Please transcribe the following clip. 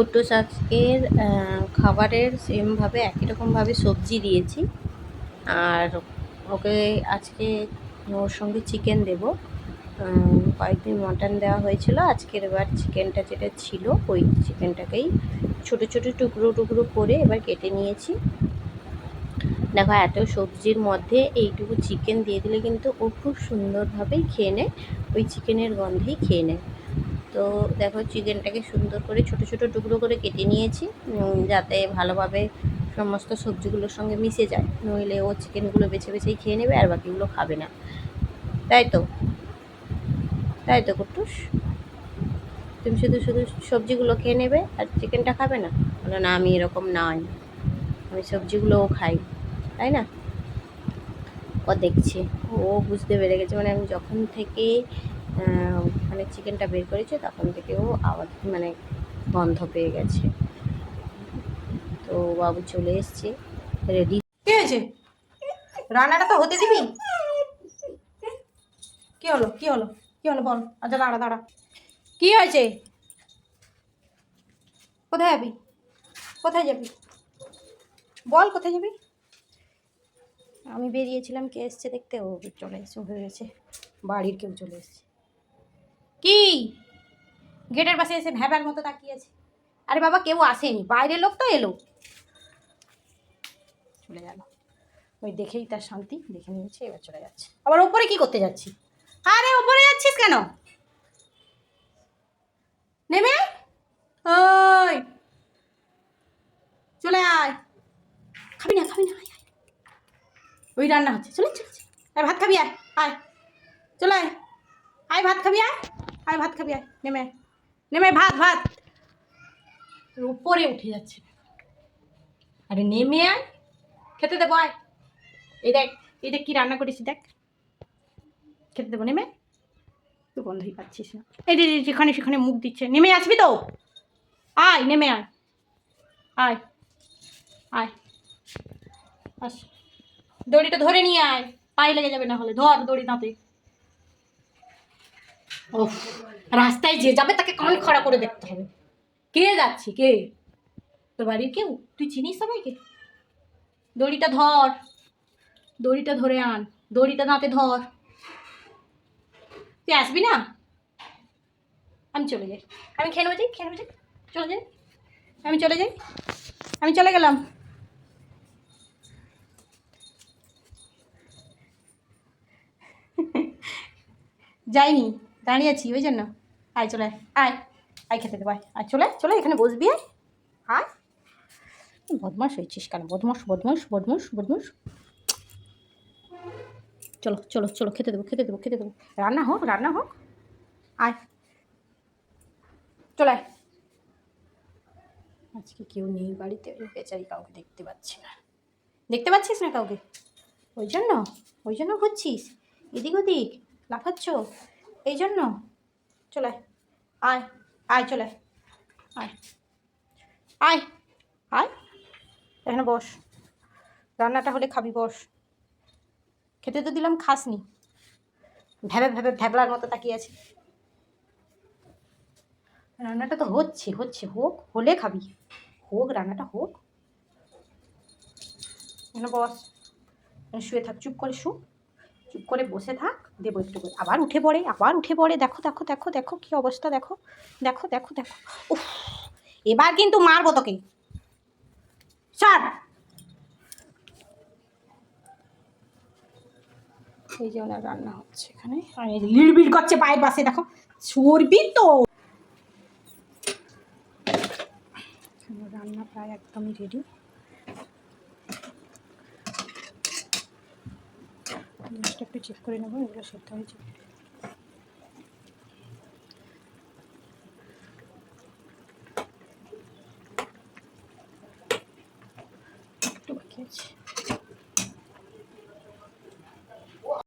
আজকের আহ, খাবারের সেমভাবে একই রকমভাবে সবজি দিয়েছি। আর ওকে আজকে ওর সঙ্গে চিকেন দেব। কয়েকদিন মটন দেওয়া হয়েছিল। আজকের এবার চিকেনটা যেটা ছিল ওই চিকেনটাকেই ছোট ছোট টুকরো টুকরো করে এবার কেটে নিয়েছি। দেখো এত সবজির মধ্যে এইটুকু চিকেন দিয়ে দিলে কিন্তু ও খুব সুন্দরভাবেই খেয়ে নেয়। ওই চিকেনের গন্ধেই খেয়ে নেয়। তো দেখো চিকেনটাকে সুন্দর করে ছোট ছোট টুকরো করে কেটে নিয়েছি যাতে ভালোভাবে সমস্ত সবজিগুলোর সঙ্গে মিশে যায়। নইলে ও চিকেনগুলো বেছে বেছেই খেয়ে নেবে আর বাকিগুলো খাবে না। তাই তো? তাই তো কুট্টুস? তুমি শুধু শুধু সবজিগুলো খেয়ে নেবে আর চিকেনটা খাবে না? বলো, না, আমি এরকম নয়। আমি সবজিগুলোও খাই, তাই না? ও দেখছে, ও বুঝতে পেরে গেছে। মানে আমি যখন থেকে মানে চিকেনটা বের করেছে, তখন থেকে ও আওয়াজ মানে গন্ধ পেয়ে গেছে। তো বাবু চলে এসছে রেডি কি হয়েছে? রান্নাটা তো হতে দিবি? কি হলো কি হলো কি হলো বল আচ্ছা দাঁড়া দাঁড়া। কি হয়েছে? কোথায় যাবি? কোথায় যাবি? বল, কোথায় যাবি? আমি বেরিয়েছিলাম, কে এসছে দেখতে? ও চলে এসছে হয়ে গেছে, বাড়ির কেউ চলে এসছে। কি? গেটের পাশে এসে ভ্যাবার মতো তাকিয়ে আছে আরে বাবা, কেউ আসেনি। বাইরের লোক তো এলো। চলে গেল। ওই দেখেই তার শান্তি, দেখে নিয়েছে, এবার চলে যাচ্ছে। আবার ওপরে কি করতে যাচ্ছি? আরে, ওপরে যাচ্ছিস কেন? নেমে ওই। চলে আয়। খাবি না খাবি না, আয়। ওই রান্না হচ্ছে। চলে চলে চলে। আয়, ভাত খাবি, আয় আয়। চলে আয়। আয়, ভাত খাবি, আয়। আয়, ভাত খাবি, আয়, নেমে। নেমে ভাত ভাত। উপরে উঠে যাচ্ছে। আরে নেমে আয়। খেতে দেবো, আয়। এই দেখ এই দেখ কি রান্না করেছি, দেখ। খেতে দেবো, নেমে। তুই বন্ধই পাচ্ছিস না। এই যে, যেখানে সেখানে মুখ দিচ্ছে। নেমে আসবি তো? আয়, নেমে আয়। আয় আয়। আস। দড়িটা ধরে নিয়ে আয়। পায়ে লেগে যাবে না হলে। ধর দড়ি দাঁতে। রাস্তায় যে যাবে তাকে কান খাড়া করে দেখতে হবে। কে যাচ্ছে, কে? তোর বাড়ির কেউ? তুই চিনিস সবাইকে? দড়িটা ধর, দড়িটা ধরে আন, দড়িটা দাঁতে ধর। তুই আসবি না? আমি চলে যাই। আমি খেয়ে নেব যাই খেয়ে নেব যাই চলে যাই। আমি চলে যাই। আমি চলে গেলাম। যাইনি। দাঁড়িয়ে আছি, ওই জন্য। আয়, চলে আয় আয় খেতে দেবো, আয় আয়, চলে চলে এখানে বসবি, আয় আয়। বদমাস হয়েছিস কেন? বদমাস বদমাস বদমাস বদমাস চলো চলো চলো, খেতে দেবো খেতে দেবো খেতে দেবো। রান্না হোক রান্না হোক। আয়। চলে আজকে কেউ নেই বাড়িতে বেচারি কাউকে দেখতে পাচ্ছি না। দেখতে পাচ্ছিস না কাউকে? ওই জন্য ওই জন্য ঘুরছিস এদিক ওদিক, লাফাচ্ছ? এই জন্য চলে আয়। আয় চলে আয়। আয়। আয় এখানে বস। রান্নাটা হলে খাবি, বস। খেতে তো দিলাম, খাসনি। ভ্যাবে ভ্যাবে ভ্যাবলার মতো তাকিয়ে আছে। রান্নাটা তো হচ্ছে হচ্ছে। হোক, হলে খাবি। হোক, রান্নাটা হোক। এখানে বস। শুয়ে থাক, চুপ করে শু। চুপ করে বসে থাক, দেবো একটু করে। আবার উঠে পড়ে, আবার উঠে পড়ে। দেখো দেখো দেখো দেখো কি অবস্থা, দেখো। দেখো দেখো দেখো। উফ, এবার কিন্তু মারবো তোকে। স্যার এই যে ওনার রান্না হচ্ছে এখানে। আর এই লিড়বিড় করছে পায়ের পাশে, দেখো। সরবি তো। রান্না প্রায় একদমই রেডি জিনিসটা একটু চেক করে নেব এগুলো সেদ্ধ হয়েছে একটু বাকি আছে